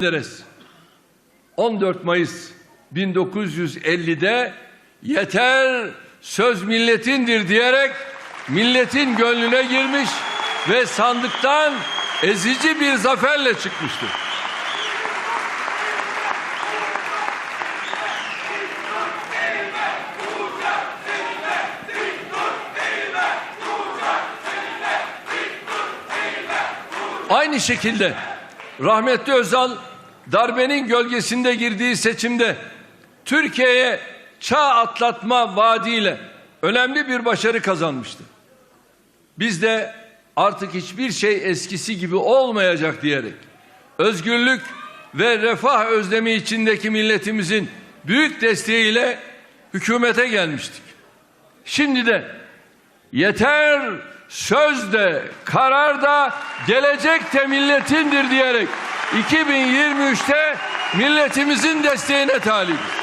Menderes 14 Mayıs 1950'de yeter söz milletindir diyerek milletin gönlüne girmiş ve sandıktan ezici bir zaferle çıkmıştır. Aynı şekilde rahmetli Özal darbenin gölgesinde girdiği seçimde Türkiye'ye çağ atlatma vaadiyle önemli bir başarı kazanmıştı. Biz de artık hiçbir şey eskisi gibi olmayacak diyerek özgürlük ve refah özlemi içindeki milletimizin büyük desteğiyle hükümete gelmiştik. Şimdi de yeter söz de karar da gelecek de milletindir diyerek 2023'te milletimizin desteğine talibiz.